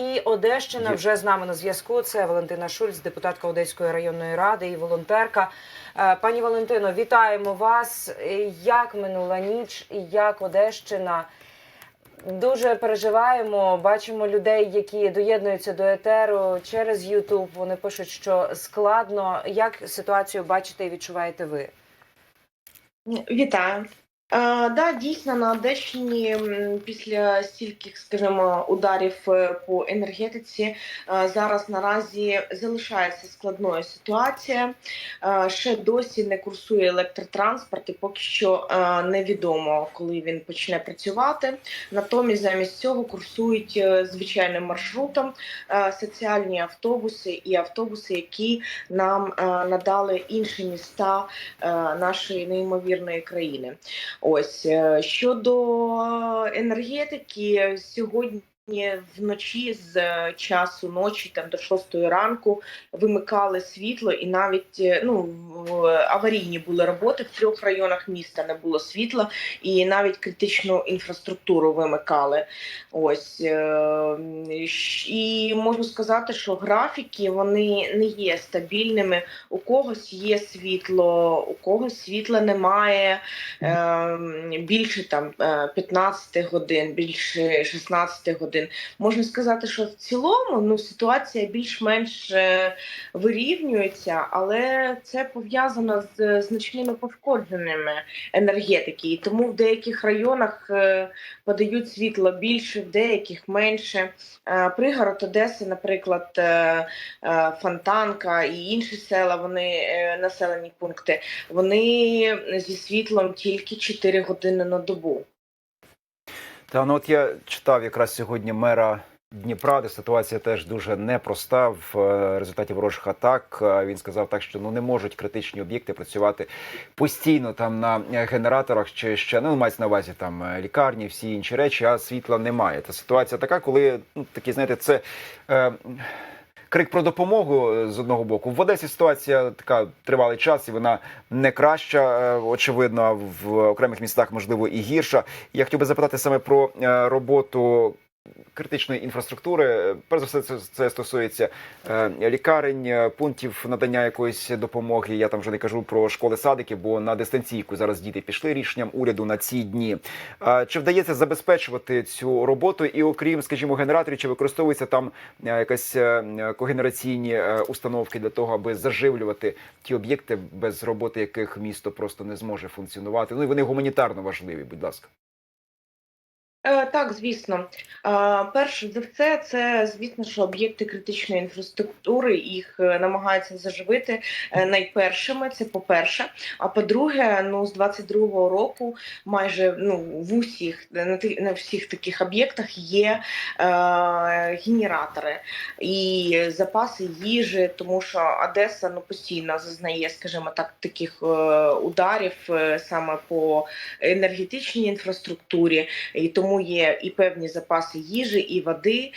І Одещина Є. вже з нами на зв'язку. Це Валентина Шульц, депутатка Одеської районної ради і волонтерка. Е, Пані Валентино, вітаємо вас. Як минула ніч і як Одещина? Дуже переживаємо. Бачимо людей, які доєднуються до етеру через Ютуб. Вони пишуть, що складно. Як ситуацію бачите і відчуваєте ви? Вітаю. Е, да, дійсно на Одещині після стільких, скажімо, ударів е, по енергетиці е, зараз наразі залишається складною ситуація. Ще досі не курсує електротранспорт, і поки що невідомо, коли він почне працювати. Натомість замість цього курсують звичайним маршрутом соціальні автобуси і автобуси, які нам надали інші міста нашої неймовірної країни. Ось е, щодо енергетики, сьогодні. Вночі з е, часу ночі там до 6 ранку вимикали світло, і навіть е, ну аварійні були роботи в трьох районах міста не було світла, і навіть критичну інфраструктуру вимикали. Ось е, і можу сказати, що графіки вони не є стабільними. У когось є світло, у когось світла немає е, більше там е, 15 годин, більше 16 годин. Можна сказати, що в цілому ну, ситуація більш-менш е, вирівнюється, але це пов'язано з значними пошкодженнями енергетики. І тому в деяких районах е, подають світло більше, в деяких менше. Е, Пригород Одеси, наприклад, е, е, Фонтанка і інші села, вони е, населені пункти, вони зі світлом тільки 4 години на добу. Та ну от я читав якраз сьогодні мера Дніпра, де ситуація теж дуже непроста в е, результаті ворожих атак. Е, Він сказав так, що ну не можуть критичні об'єкти працювати постійно там на е, генераторах чи ще ну мається на увазі там лікарні, всі інші речі, а світла немає. Та ситуація така, коли ну такі знаєте, це. Е, Крик про допомогу е, з одного боку в Одесі ситуація така тривалий час, і вона не краща, е, очевидно. В окремих містах можливо і гірша. Я хотів би запитати саме про е, роботу критичної інфраструктури. Перш за все, це, це стосується е, лікарень, е, пунктів надання якоїсь допомоги. Я там вже не кажу про школи садики, бо на дистанційку зараз діти пішли рішенням уряду на ці дні. А Чи вдається забезпечувати цю роботу? І окрім, скажімо, генераторів, чи використовується там е, якась е, когенераційні е, установки для того, аби заживлювати ті об'єкти, без роботи яких місто просто не зможе функціонувати? Ну і вони гуманітарно важливі, будь ласка. Е, Так, звісно. Е, Перш за все, це звісно, що об'єкти критичної інфраструктури їх е, намагаються заживити найпершими. Це по-перше. А по-друге, ну з 22-го року майже ну в усіх на на всіх таких об'єктах є е, генератори і запаси їжі, тому що Одеса ну постійно зазнає, скажімо так, таких ударів саме по енергетичній інфраструктурі і тому є і певні запаси їжі, і води.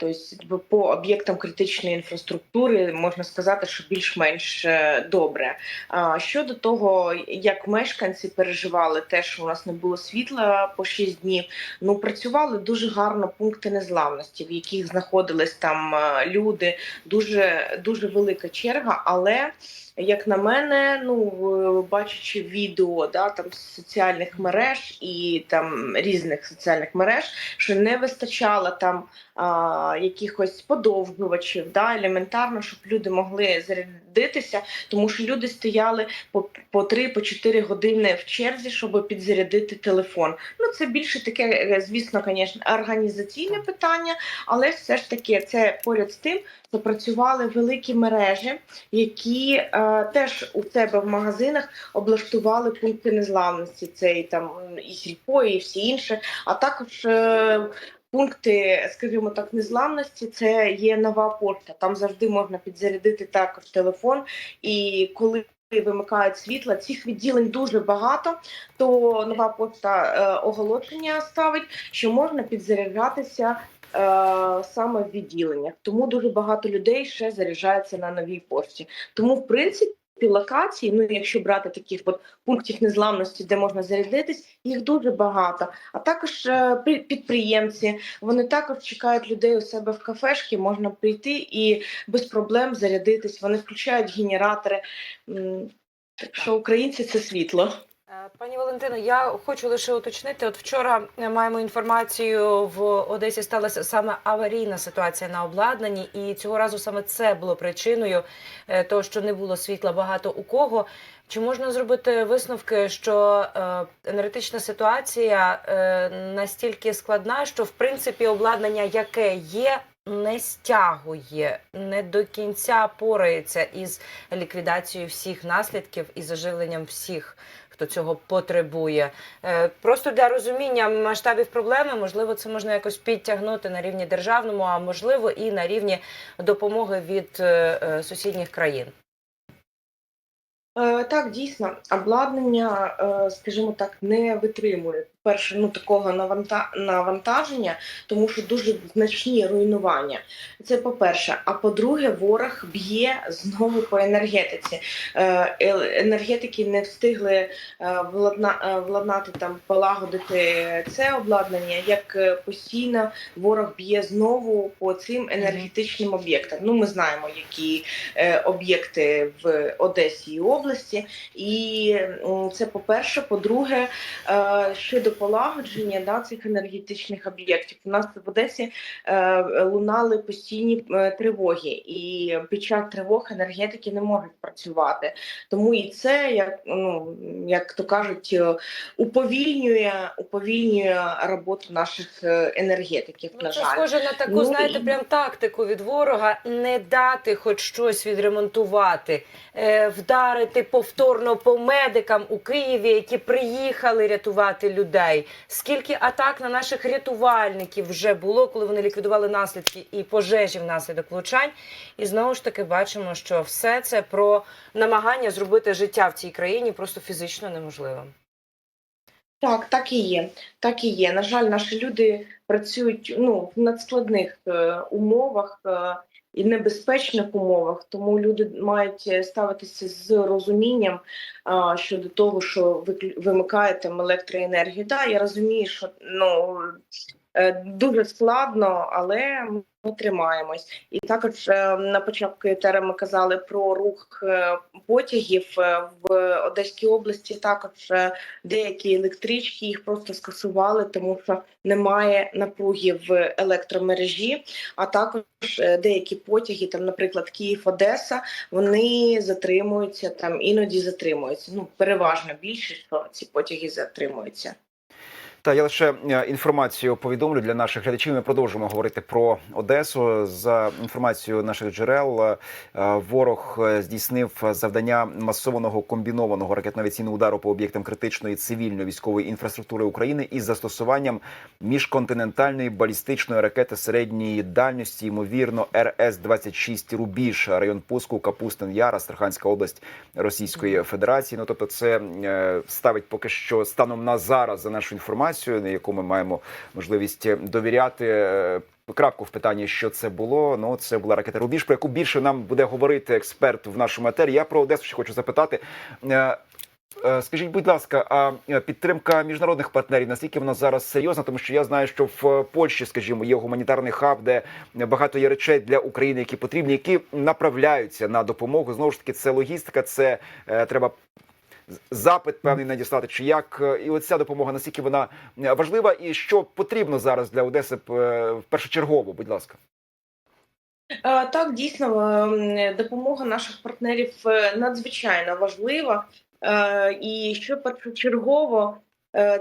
Тобто по об'єктам критичної інфраструктури можна сказати, що більш-менш е, добре. А Щодо того, як мешканці переживали те, що у нас не було світла по 6 днів, ну працювали дуже гарно пункти незламності, в яких знаходились там е, люди, дуже дуже велика черга, але. Як на мене, ну бачачи відео да, там з соціальних мереж і там різних соціальних мереж, що не вистачало там а, якихось подовжувачів, да, елементарно, щоб люди могли зарядитися, тому що люди стояли по, по 3 по 4 години в черзі, щоб підзарядити телефон. Ну це більше таке, е, звісно, звісно, організаційне питання, але все ж таки це поряд з тим, запрацювали великі мережі, які е, теж у себе в магазинах облаштували пункти незламності. Це і там і сільпо, і всі інші, а також. Е, Пункти, скажімо так, незламності це є нова пошта. Там завжди можна підзарядити також телефон. І коли вимикають світла, цих відділень дуже багато, то нова пошта е, оголошення ставить, що можна підзаряджатися е, саме в відділеннях. Тому дуже багато людей ще заряджається на новій пошті. Тому, в принципі, локацій, ну якщо брати таких от пунктів незламності, де можна зарядитись, їх дуже багато. А також е, підприємці вони також чекають людей у себе в кафешки, можна прийти і без проблем зарядитись. Вони включають генератори. Так що українці це світло. Е, Пані Валентино, я хочу лише уточнити. От вчора е, маємо інформацію в Одесі сталася саме аварійна ситуація на обладнанні, і цього разу саме це було причиною е, того, що не було світла багато у кого. Чи можна зробити висновки, що енергетична ситуація настільки складна, що в принципі обладнання, яке є, не стягує, не до кінця порається із ліквідацією всіх наслідків і заживленням всіх хто цього потребує. Е, Просто для розуміння масштабів проблеми, можливо, це можна якось підтягнути на рівні державному, а можливо і на рівні допомоги від е, е, сусідніх країн. Так, дійсно, обладнання, скажімо так, не витримує перше ну такого навантаження, тому що дуже значні руйнування. Це по-перше. А по-друге, ворог б'є знову по енергетиці. Е, Енергетики не встигли е, е, владнати там полагодити це обладнання, як постійно ворог б'є знову по цим енергетичним об'єктам. Ну, ми знаємо, які об'єкти в Одесі і області. І це по-перше. По-друге, е, щодо полагодження да, цих енергетичних об'єктів, у нас в Одесі е, лунали постійні е, тривоги, і під час тривог енергетики не можуть працювати. Тому і це, як ну як то кажуть, е, уповільнює уповільнює роботу наших е, енергетиків. Ну, на це жаль. схоже на таку, Ну, знаєте, і- прям тактику від ворога не дати хоч щось відремонтувати, е, вдарити повторно по медикам у Києві, які приїхали рятувати людей. Скільки атак на наших рятувальників вже було, коли вони ліквідували наслідки і пожежі внаслідок влучань. І знову ж таки бачимо, що все це про намагання зробити життя в цій країні просто фізично неможливим. Так, так і є. Так і є. На жаль, наші люди працюють ну в надскладних е, умовах е, і небезпечних умовах, тому люди мають е, ставитися з розумінням е, щодо того, що ви вимикаєте електроенергію. Так, я розумію, що ну дуже складно, але ми тримаємось. І також е, на початку етера ми казали про рух е, потягів е, в Одеській області. Також е, деякі електрички їх просто скасували, тому що немає напруги в електромережі. А також е, деякі потяги, там, наприклад, Київ-Одеса, вони затримуються там, іноді затримуються. Ну, переважно більше, що ці потяги затримуються. Та я лише е, інформацію повідомлю для наших глядачів. Ми продовжуємо говорити про Одесу. За інформацією наших джерел, е, ворог е, здійснив завдання масованого комбінованого ракетно-авіаційного удару по об'єктам критичної цивільної військової інфраструктури України із застосуванням міжконтинентальної балістичної ракети середньої дальності, ймовірно, РС 26 Рубіж, район пуску Капустин Яр, Астраханська область Російської Федерації. Ну тобто, це ставить поки що станом на зараз за нашу інформацію, на яку ми маємо можливість довіряти. е, Крапку в питанні, що це було. Ну це була ракета Рубіж, про яку більше нам буде говорити експерт в нашому етері. Я про Одесу ще хочу запитати. Е, е, Скажіть, будь ласка, а е, підтримка міжнародних партнерів наскільки вона зараз серйозна? Тому що я знаю, що в Польщі, скажімо, є гуманітарний хаб, де багато є речей для України, які потрібні, які направляються на допомогу. Знову ж таки, це логістика, це е, треба запит певний надіслати. Чи як е, і оця допомога наскільки вона е, важлива, і що потрібно зараз для Одеси е, першочергово? Будь ласка. Так, дійсно, допомога наших партнерів надзвичайно важлива. І що першочергово,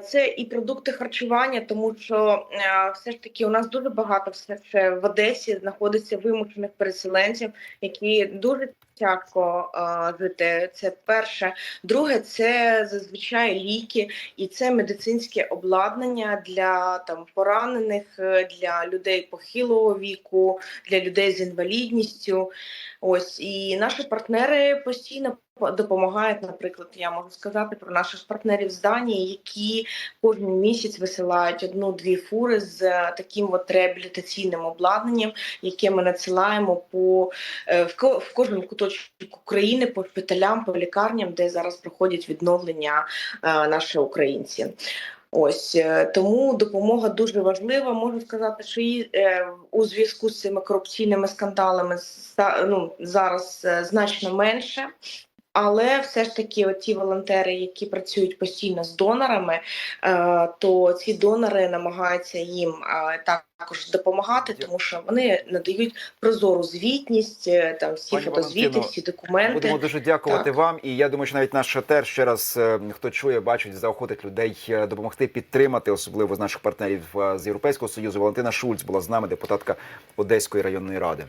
це і продукти харчування, тому що е, все ж таки у нас дуже багато все ще в Одесі знаходиться вимушених переселенців, які дуже тяжко е, жити. Це перше. Друге, це зазвичай ліки і це медицинське обладнання для там поранених, е, для людей похилого віку, для людей з інвалідністю. Ось і наші партнери постійно допомагають, наприклад, я можу сказати про наших партнерів з Данії, які кожен місяць висилають одну-дві фури з е, таким от реабілітаційним обладнанням, яке ми надсилаємо по е, в ко- в кожен куточок України по шпиталям, по лікарням, де зараз проходять відновлення е, наші українці. Ось тому допомога дуже важлива. Можу сказати, що і е, у зв'язку з цими корупційними скандалами ну, зараз е, значно менше. Але все ж таки, от ті волонтери, які працюють постійно з донорами, е, то ці донори намагаються їм е, також допомагати, тому що вони надають прозору звітність, е, там всі Пані фотозвіти, Валентино, всі документи. Будемо дуже дякувати Так. вам. І я думаю, що навіть наш шатер ще раз хто чує, бачить, заохотить людей допомогти підтримати, особливо з наших партнерів з Європейського союзу. Валентина Шульц була з нами, депутатка Одеської районної ради.